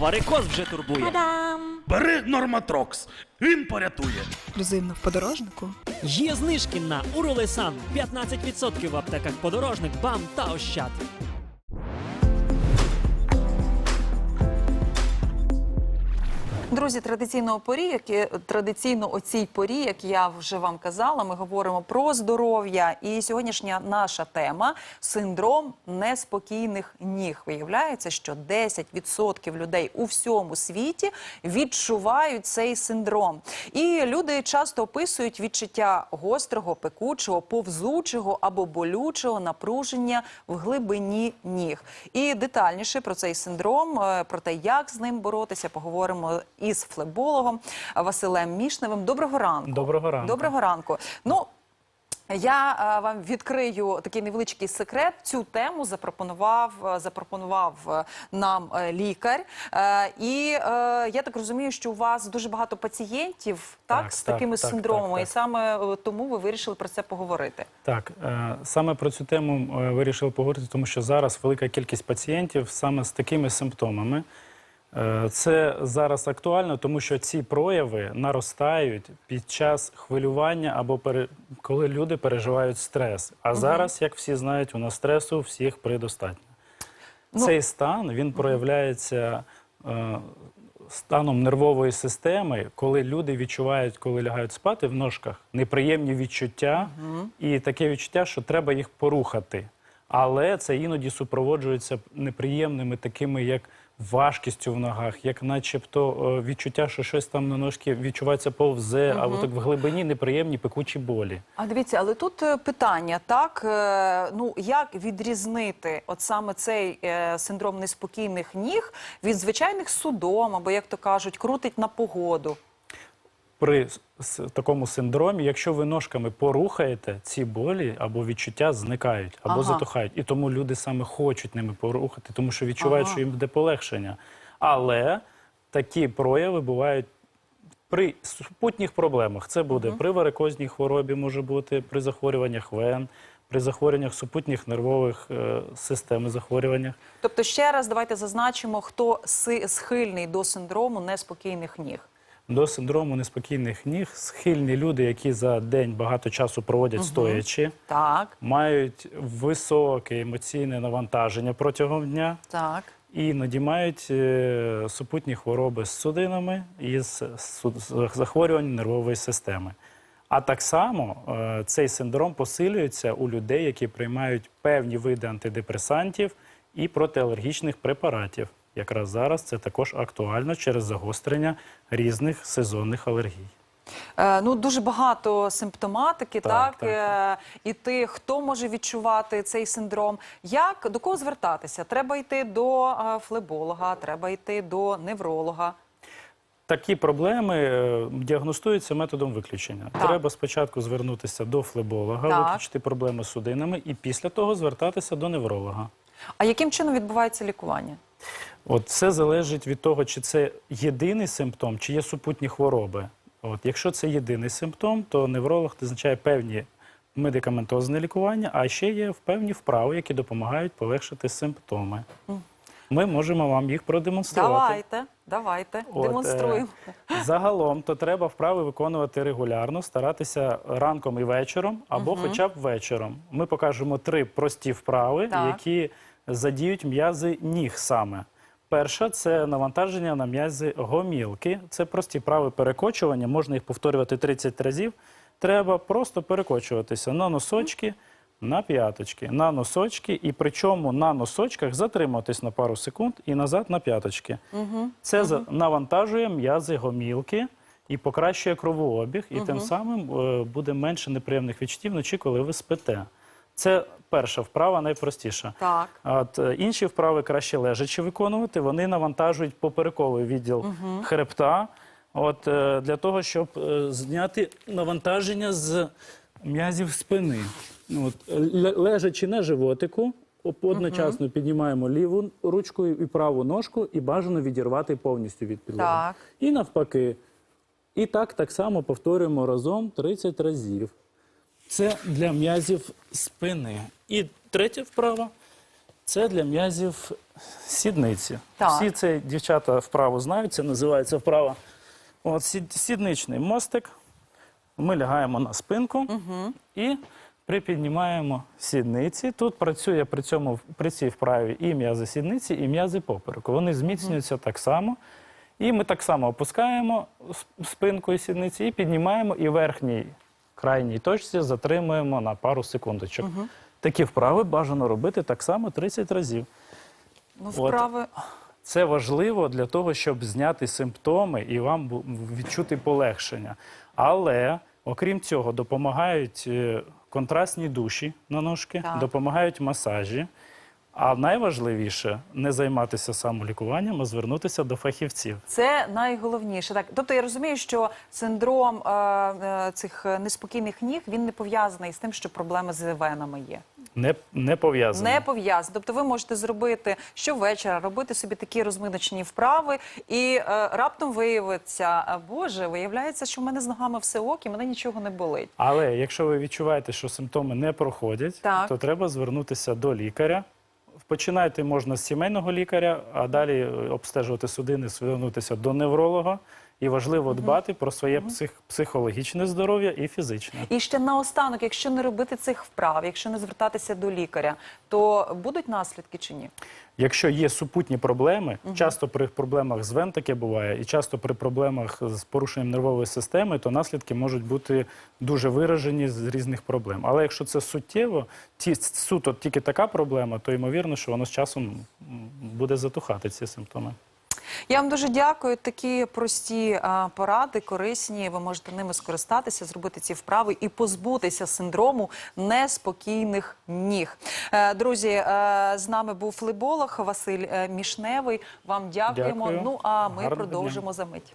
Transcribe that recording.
Варикоз вже турбує. Та-дам! Бери Норматрокс, він порятує. Ексклюзивно в подорожнику. Є знижки на Уролесан 15% в аптеках подорожник, бам та ощад. Друзі, традиційно порі, як традиційно о цій порі, як я вже вам казала, ми говоримо про здоров'я. І сьогоднішня наша тема синдром неспокійних ніг. Виявляється, що 10% людей у всьому світі відчувають цей синдром. І люди часто описують відчуття гострого, пекучого, повзучого або болючого напруження в глибині ніг. І детальніше про цей синдром, е, про те, як з ним боротися, поговоримо із флебологом Василем Мішневим. Доброго ранку. Доброго ранку. Доброго ранку. Ну. Я е, вам відкрию такий невеличкий секрет. Цю тему запропонував е, запропонував е, нам лікар. І я так розумію, що у вас дуже багато пацієнтів так, Так, з такими так, синдромами, так, і саме тому ви вирішили про це поговорити. Так, саме про цю тему вирішив поговорити, тому що зараз велика кількість пацієнтів саме з такими симптомами. Е, Це зараз актуально, тому що ці прояви наростають під час хвилювання або пере- коли люди переживають стрес. А зараз, як всі знають, у нас стресу всіх предостатньо. Ну- Цей стан він проявляється е, станом нервової системи, коли люди відчувають, коли лягають спати в ножках, неприємні відчуття, і таке відчуття, що треба їх порухати. Але це іноді супроводжується неприємними такими, як важкістю в ногах, як начебто е, відчуття, що щось там на ножки відчувається повзе, або так в глибині неприємні пекучі болі. А дивіться, але тут е, питання, так е, ну як відрізнити от саме цей синдром неспокійних ніг від звичайних судом, або як то кажуть, крутить на погоду. При такому синдромі, якщо ви ножками порухаєте, ці болі або відчуття зникають або Ага. затухають. І тому люди саме хочуть ними порухати, тому що відчувають, Ага. що їм буде полегшення. Але такі прояви бувають при супутніх проблемах. Це буде при варикозній хворобі, може бути, при захворюваннях вен, при захворюваннях супутніх нервових е, систем і захворюваннях. Тобто, ще раз давайте зазначимо, хто схильний до синдрому неспокійних ніг. До синдрому неспокійних ніг схильні люди, які за день багато часу проводять стоячи. Так, мають високе емоційне навантаження протягом дня, так. і іноді мають е, супутні хвороби з судинами і з су- з захворювань нервової системи. А так само е, цей синдром посилюється у людей, які приймають певні види антидепресантів і протиалергічних препаратів. Якраз зараз це також актуально через загострення різних сезонних алергій. Е, ну дуже багато симптоматики, так, Так, Е, і тих, хто може відчувати цей синдром. Як до кого звертатися? Треба йти до е, флеболога, треба йти до невролога. Такі проблеми діагностуються методом виключення. Так. Треба спочатку звернутися до флеболога, Так. виключити проблеми з судинами, і після того звертатися до невролога. А яким чином відбувається лікування? От це залежить від того, чи це єдиний симптом, чи є супутні хвороби. От якщо це єдиний симптом, то невролог визначає певні медикаментозне лікування, а ще є певні вправи, які допомагають полегшити симптоми. Ми можемо вам їх продемонструвати. Давайте, давайте, От, демонструємо. е, Загалом то треба вправи виконувати регулярно, старатися ранком і вечором, або хоча б вечором. Ми покажемо три прості вправи, Так. які задіють м'язи ніг саме. Перша це навантаження на м'язи гомілки. Це прості вправи перекочування, можна їх повторювати 30 разів. Треба просто перекочуватися на носочки, на п'яточки, на носочки, і причому на носочках затриматись на пару секунд і назад на п'яточки. Це за- навантажує м'язи гомілки і покращує кровообіг, і тим самим е, буде менше неприємних відчуттів вночі, коли ви спите. Це перша вправа, найпростіша. Так. А От е, інші вправи краще лежачи виконувати. Вони навантажують поперековий відділ хребта. От е, для того, щоб е, зняти навантаження з м'язів спини. От е, лежачи на животику, одночасно піднімаємо ліву ручку і праву ножку, і бажано відірвати повністю від підлоги. Так. І навпаки. І так так само повторюємо разом 30 разів. Це для м'язів спини. І третя вправа Це для м'язів сідниці. Так. Всі це дівчата вправо знають, це називається вправа. От сід- сідничний мостик. Ми лягаємо на спинку і припіднімаємо сідниці. Тут працює при цьому при цій вправі і м'язи сідниці, і м'язи попереку. Вони зміцнюються так само. І ми так само опускаємо с- спинкою сідниці і піднімаємо, і верхній крайній точці затримуємо на пару секундочок. Такі вправи бажано робити так само 30 разів. Ну, От. вправи Це важливо для того, щоб зняти симптоми і вам відчути полегшення. Але, окрім цього, допомагають е, контрастні душі на ножки, Так. допомагають масажі. А найважливіше не займатися самолікуванням, а звернутися до фахівців. Це найголовніше. Так, тобто я розумію, що синдром е, е, цих неспокійних ніг він не пов'язаний з тим, що проблеми з венами є. Не, не пов'язано. Не пов'язаний. Тобто, ви можете зробити щовечора, робити собі такі розминочні вправи, і е, раптом виявиться, боже, виявляється, що в мене з ногами все ок, і мене нічого не болить. Але якщо ви відчуваєте, що симптоми не проходять, Так. то треба звернутися до лікаря. Починайте можна з сімейного лікаря, а далі е, обстежувати судини, звернутися до невролога. І важливо дбати про своє псих, психологічне здоров'я і фізичне. І ще наостанок, якщо не робити цих вправ, якщо не звертатися до лікаря, то будуть наслідки чи ні? Якщо є супутні проблеми, часто при проблемах з вен таке буває, і часто при проблемах з порушенням нервової системи, то наслідки можуть бути дуже виражені з різних проблем. Але якщо це суттєво, ті, суто тільки така проблема, то ймовірно, що воно з часом буде затухати ці симптоми. Я вам дуже дякую. Такі прості а, поради, корисні. Ви можете ними скористатися, зробити ці вправи і позбутися синдрому неспокійних ніг. Е, друзі, е, з нами був флеболог Василь е, Мішневий. Вам дякуємо. Дякую. Ну а ми Гарний продовжимо за мить.